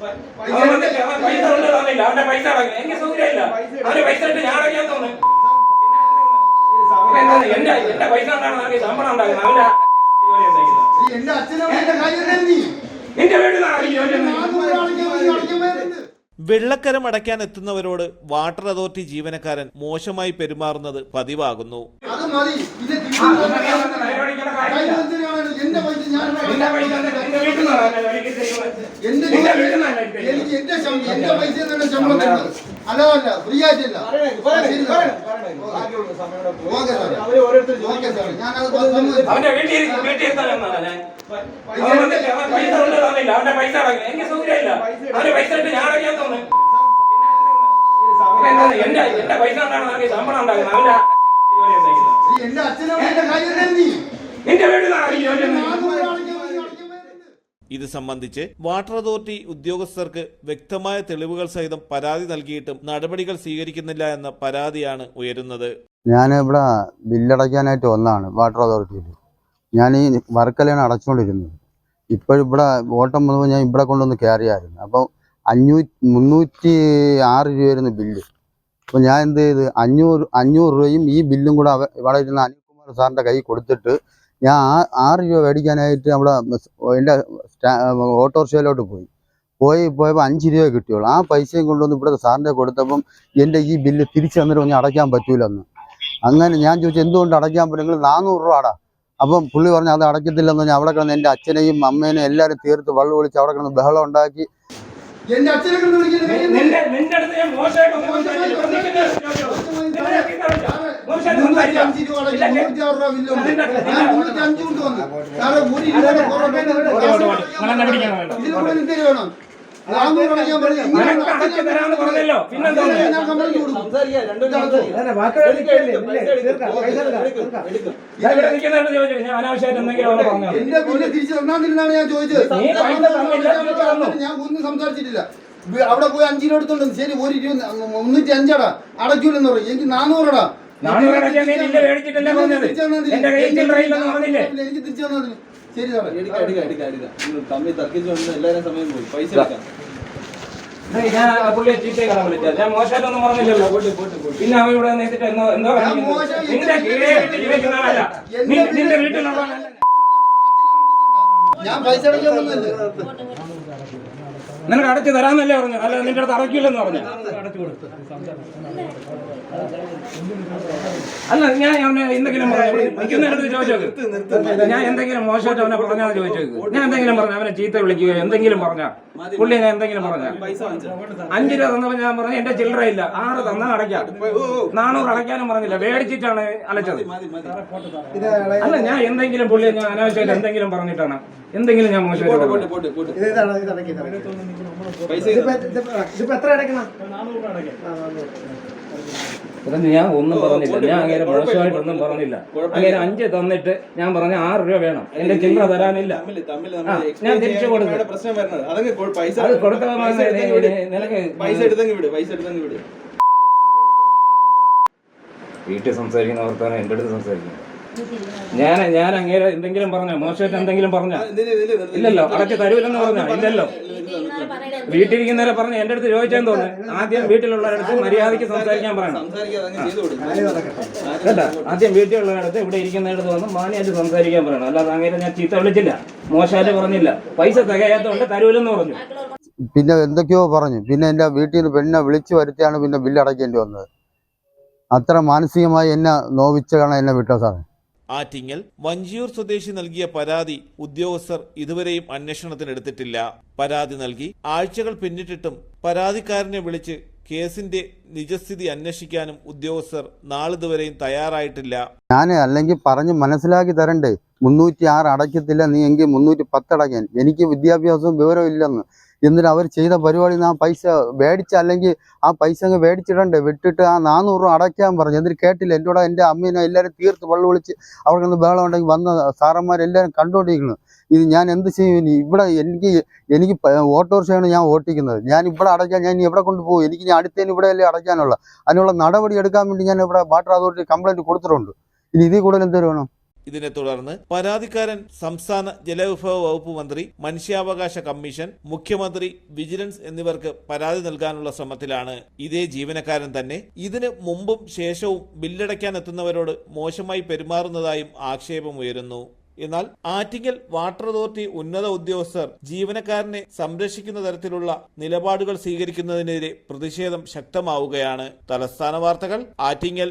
പൈസ പൈസ പൈസ ഞാൻ വീട്ടിൽ വെള്ളക്കരം അടയ്ക്കാൻ എത്തുന്നവരോട് വാട്ടർ അതോറിറ്റി ജീവനക്കാരൻ മോശമായി പെരുമാറുന്നത് പതിവാകുന്നു അത് മതി ഇത് ആ, ഇതൊക്കെ അവന്റെ പരിപാടിക്കുള്ള കാര്യമില്ല. എന്റെ പൈസ ഞാൻ നിന്റെ പൈസ നിന്റെ- നിന്റെ വീട്ടിൽ നിന്നാണ് എന്നെ ജോലിക്ക് തരുന്നത്. എന്റെ നിന്റെ വീട്ടിൽ നിന്നാണ് എനിക്ക് തരുന്നത്. എനിക്ക് എന്റെ ശം- എന്റെ പൈസ തന്നെ ശമ്പളം അല്ലതല്ല ഫ്രീ ആയിട്ടില്ല. ഓക്കെ. സാറേ. ഓക്കെ സാറേ. ഞാനത്. അവന്റെ വീട്ടിൽ ഇരി- വീട്ടിൽ ഇരുത്താൻ എന്നാണ് അവൻ പൈസ കൊണ്ട് തന്നില്ല അവന്റെ പൈസ അടങ്ങി എനിക്ക് സൗകര്യമില്ല. അവന്റെ പൈസ ഇട്ട് ഞാൻ അടയ്ക്കാൻ തോന്നുന്നു എന്റെ എന്റെ പൈസ ഉണ്ടാണ് നിനക്ക് ശമ്പളം ഉണ്ടാക്കുന്നത്. അവന്റെ ജോലി ഉണ്ടാക്കുന്നത്. എന്റെ കാര്യം തന്നെ നീ. നിന്റെ വീട്ടിൽ നിന്നാണ് ഈ ജോലി ഉണ്ടാക്കുന്നത്. നാനൂറ് അടയ്ക്കാൻ വേണ്ടി അടയ്ക്കാൻ വരുന്നത് ഇത് സംബന്ധിച്ച് വാട്ടർ അതോറിറ്റി ഉദ്യോഗസ്ഥർക്ക് വ്യക്തമായ തെളിവുകൾ സഹിതം പരാതി നൽകിയിട്ടും നടപടികൾ സ്വീകരിക്കുന്നില്ല എന്ന പരാതിയാണ് ഉയരുന്നത്. ഞാൻ ഇവിടെ ബില്ലടയ്ക്കാനായിട്ട് ഒന്നാണ് വാട്ടർ അതോറിറ്റിയിൽ. ഞാൻ ഈ വർക്കലയാണ് അടച്ചുകൊണ്ടിരുന്നത്. ഇപ്പോഴിവിടെ ഓട്ടം മുതൽ ഞാൻ ഇവിടെ കൊണ്ടുവന്ന് കയറിയായിരുന്നു. അപ്പോൾ അഞ്ഞൂറ്റി മുന്നൂറ്റി ആറ് രൂപയായിരുന്നു ബില്ല്. അപ്പോൾ ഞാൻ എന്ത് ചെയ്ത്? അഞ്ഞൂറ് അഞ്ഞൂറ് രൂപയും ഈ ബില്ലും കൂടെ ഇവിടെ ഇരുന്ന അനിൽകുമാർ സാറിന്റെ കൈ കൊടുത്തിട്ട് ഞാൻ ആ ആറ് രൂപ മേടിക്കാനായിട്ട് അവിടെ എന്റെ ഓട്ടോറിക്ഷയിലോട്ട് പോയി പോയി പോയപ്പോൾ അഞ്ച് രൂപ കിട്ടിയുള്ളൂ ആ പൈസയും കൊണ്ടുവന്ന് ഇവിടെ സാറിന്റെ കൊടുത്തപ്പം എന്റെ ഈ ബില്ല് തിരിച്ചു തന്നിട്ട് ഒന്ന് അടയ്ക്കാൻ പറ്റൂലെന്ന് അങ്ങനെ ഞാൻ ചോദിച്ചു എന്തുകൊണ്ട് അടയ്ക്കാൻ പറ്റും നിങ്ങൾ നാനൂറ് രൂപ അടാ അപ്പം പുള്ളി പറഞ്ഞു അത് അടയ്ക്കത്തില്ലെന്ന് പറഞ്ഞാൽ അവിടെ കിടന്ന് എന്റെ അച്ഛനെയും അമ്മേനെയും എല്ലാവരും തീർത്ത് വള്ളു ഒളിച്ച് അവിടെ കിടന്ന് ബഹളം ഉണ്ടാക്കി എന്റെ അച്ഛനെ കൊണ്ട് ഞാൻ വേണം? പറഞ്ഞല്ലോ പിന്നെന്താ? ഇവിടെ അനാവശ്യമായിട്ട് എന്തെങ്കിലും പറഞ്ഞു എന്റെ ബില്ല് തിരിച്ചു തന്നാന്നിരുന്നാണ് ഞാൻ ചോദിച്ചത്. നീ പൈസ തന്നില്ല, തിരിച്ച് തന്നു. ഞാൻ ഒന്നും സംസാരിച്ചിട്ടില്ല. അവിടെ പോയി അഞ്ച് എടുത്തുണ്ടെന്ന് ശരി ഒരു ഇരുപത് മുന്നൂറ്റി അഞ്ചടാ അടയ്ക്കൂലെന്ന് പറയും എനിക്ക് നാനൂറടാ നാനൂറ് അടയ്ക്കാൻ നീ ബില്ല് മേടിച്ചിട്ടല്ലേ പറഞ്ഞത്? എന്റെ കയ്യിൽ ചില്ലറ ഇല്ലെന്ന് പറഞ്ഞില്ലേ? എനിക്ക് തിരിച്ചു തന്നതിന് ശരി സാറേ. എടുക്കാം എടുക്കാം എടുക്കാം എടുക്കാം. തമ്മിൽ തർക്കിച്ചുകൊണ്ട് എല്ലാവരും സമയം പോയി. പൈസ എടുക്കാം. ഞാൻ പുള്ളിയെ ചീത്തയാണ് വിളിച്ചത്. ഞാൻ മോശമായിട്ടൊന്നും പറഞ്ഞില്ലല്ലോ. പിന്നെ അവൻ ഇവിടെ നിന്നിട്ട് എന്തോ എന്തോ നിന്റെ കീഴേ വീട്ടിൽ ജീവിക്കുന്ന ആളല്ല നിന്റെ നിന്റെ ഞാൻ പൈസ അടയ്ക്കാൻ വന്നല്ലേ നിനക്ക് അടച്ചു തരാന്നല്ലേ പറഞ്ഞു. അല്ല നിന്റെ അടുത്ത് അടയ്ക്കില്ലെന്ന് പറഞ്ഞു. അല്ല ഞാൻ അവനെ എന്തെങ്കിലും നിൽക്കുന്നിടത്ത് ചോദിച്ചോക്ക്. ഞാൻ എന്തെങ്കിലും മോശമായിട്ട് അവനെ പറഞ്ഞാൽ ചോദിച്ചോക്ക്. ഞാൻ എന്തെങ്കിലും പറഞ്ഞു അവനെ ചീത്ത വിളിക്കുകയോ എന്തെങ്കിലും പറഞ്ഞ. പുള്ളി ഞാൻ എന്തെങ്കിലും പറഞ്ഞ. അഞ്ചു രൂപ തന്നപ്പോ ഞാൻ പറഞ്ഞു എന്റെ ചില്ലറ ഇല്ല. ആറ് തന്നാൽ അടയ്ക്കാം. നാണൂറ് അടയ്ക്കാനും പറഞ്ഞില്ല. മേടിച്ചിട്ടാണ് അലച്ചത് അല്ല ഞാൻ എന്തെങ്കിലും പുള്ളി ഞാൻ അനാവശ്യമായിട്ട് എന്തെങ്കിലും പറഞ്ഞിട്ടാണ്. എന്തെങ്കിലും ഞാൻ മോശമായിട്ട് പോട്ടെ പൈസ ഇതിപ്പോ എത്ര അടയ്ക്കണം? ഞാൻ ഒന്നും പറഞ്ഞില്ല. ഞാൻ അങ്ങനെ മോശമായിട്ടൊന്നും പറഞ്ഞില്ല. അങ്ങനെ അഞ്ച് തന്നിട്ട് ഞാൻ പറഞ്ഞ ആറ് രൂപ വേണം. എന്റെ ചില്ലറ തരാനില്ല. ഞാൻ തിരിച്ചു കൊടുക്കും പ്രശ്നം വരുന്നത്. അതങ്ങ് പൈസ അത് കൊടുത്ത പൈസ എടുത്തങ്ങ് നിനക്ക് പൈസ എടുത്തങ്ങ് വിട് പൈസ എടുത്തങ്ങ് വിട്. വീട്ടിൽ സംസാരിക്കുന്ന വർത്താനം എന്റെ അടുത്ത് സംസാരിക്കുന്നു. ഞാൻ ഞാൻ അങ്ങനെ എന്തെങ്കിലും പറഞ്ഞ? മോശമായിട്ട് എന്തെങ്കിലും പറഞ്ഞ. ഇല്ലല്ലോ അടച്ച് തരൂലെന്ന് പറഞ്ഞ? ഇല്ലല്ലോ. വീട്ടിലിരിക്കുന്നവരെ പറഞ്ഞ എന്റെ അടുത്ത് ചോദിച്ചെന്ന് തോന്നുന്നു? ആദ്യം വീട്ടിലുള്ളവരടുത്ത് മര്യാദയ്ക്ക് സംസാരിക്കാൻ പറയണം. കേട്ടാ? ആദ്യം വീട്ടിലുള്ളവരടുത്ത് ഇവിടെ ഇരിക്കുന്നവരടുത്ത് വന്ന് മാനിയായിട്ട് സംസാരിക്കാൻ പറയണം. അല്ലാതെ അങ്ങനെ ഞാൻ ചീത്ത വിളിച്ചില്ല. മോശമായിട്ട് പറഞ്ഞില്ല. പൈസ തികയാത്തോണ്ട് തരൂലെന്ന് പറഞ്ഞു. പിന്നെ എന്തൊക്കെയോ പറഞ്ഞു. പിന്നെ എന്റെ വീട്ടിൽ നിന്ന് പെണ്ണെ വിളിച്ചു വരുത്തിയാണ് പിന്നെ ബില്ല് അടയ്ക്കേണ്ടി വന്നത്. അത്ര മാനസികമായി എന്നെ നോവിച്ചാണ് എന്നെ വിട്ടത് സാറേ? ആറ്റിങ്ങൽ വഞ്ചിയൂർ സ്വദേശി നൽകിയ പരാതി ഉദ്യോഗസ്ഥർ ഇതുവരെയും അന്വേഷണത്തിനെടുത്തിട്ടില്ല. പരാതി നൽകി ആഴ്ചകൾ പിന്നിട്ടിട്ടും പരാതിക്കാരനെ വിളിച്ച് കേസിന്റെ നിജസ്ഥിതി അന്വേഷിക്കാനും ഉദ്യോഗസ്ഥർ നാളിതുവരെയും തയ്യാറായിട്ടില്ല. ഞാൻ അല്ലെങ്കിൽ പറഞ്ഞ് മനസ്സിലാക്കി തരണ്ടേ. മുന്നൂറ്റി ആറ് അടയ്ക്കത്തില്ല നീ എങ്കിൽ മുന്നൂറ്റി പത്ത് അടയ്ക്കാൻ. എനിക്ക് വിദ്യാഭ്യാസവും വിവരവും ഇല്ലെന്ന്. എന്നിട്ട് അവർ ചെയ്ത പരിപാടി ആ പൈസ മേടിച്ച അല്ലെങ്കിൽ ആ പൈസ അങ്ങ് മേടിച്ചിടണ്ടേ? വിട്ടിട്ട് ആ നാനൂറ് രൂപ അടയ്ക്കാൻ പറഞ്ഞു. എന്നിട്ട് കേട്ടില്ല എന്റെ കൂടെ എന്റെ അമ്മേനെ എല്ലാവരും തീർത്ത് വെള്ളം വിളിച്ച് അവർക്കൊന്ന് ബഹളം ഉണ്ടെങ്കിൽ വന്ന സാറന്മാരെല്ലാവരും കണ്ടുകൊണ്ടിരിക്കുന്നു ഇത് ഞാൻ എന്ത് ചെയ്യും? ഇനി ഇവിടെ എനിക്ക് എനിക്ക് ഓട്ടോറിക്ഷയാണ് ഞാൻ ഓട്ടിക്കുന്നത്. ഞാൻ ഇവിടെ അടയ്ക്കാൻ ഞാൻ എവിടെ കൊണ്ടുപോകും എനിക്ക് ഞാൻ അടുത്തതിന് ഇവിടെ അല്ലേ അടയ്ക്കാനുള്ള അതിനുള്ള നടപടി എടുക്കാൻ വേണ്ടി ഞാൻ ഇവിടെ വാട്ടർ അതോറിറ്റി കംപ്ലൈന്റ് കൊടുത്തിട്ടുണ്ട്. ഇനി ഇതിൽ കൂടുതൽ എന്തൊരു വേണം? ഇതിനെ തുടർന്ന് പരാതിക്കാരൻ സംസ്ഥാന ജലവിഭവ വകുപ്പ് മന്ത്രി മനുഷ്യാവകാശ കമ്മീഷൻ മുഖ്യമന്ത്രി വിജിലൻസ് എന്നിവർക്ക് പരാതി നൽകാനുള്ള ശ്രമത്തിലാണ്. ഇതേ ജീവനക്കാരൻ തന്നെ ഇതിന് മുമ്പും ശേഷവും ബില്ലടയ്ക്കാൻ എത്തുന്നവരോട് മോശമായി പെരുമാറുന്നതായും ആക്ഷേപമുയരുന്നു. എന്നാൽ ആറ്റിങ്ങൽ വാട്ടർ അതോറിറ്റി ഉന്നത ഉദ്യോഗസ്ഥർ ജീവനക്കാരനെ സംരക്ഷിക്കുന്ന തരത്തിലുള്ള നിലപാടുകൾ സ്വീകരിക്കുന്നതിനെതിരെ പ്രതിഷേധം ശക്തമാവുകയാണ്. തലസ്ഥാന വാർത്തകൾ ആറ്റിങ്ങൽ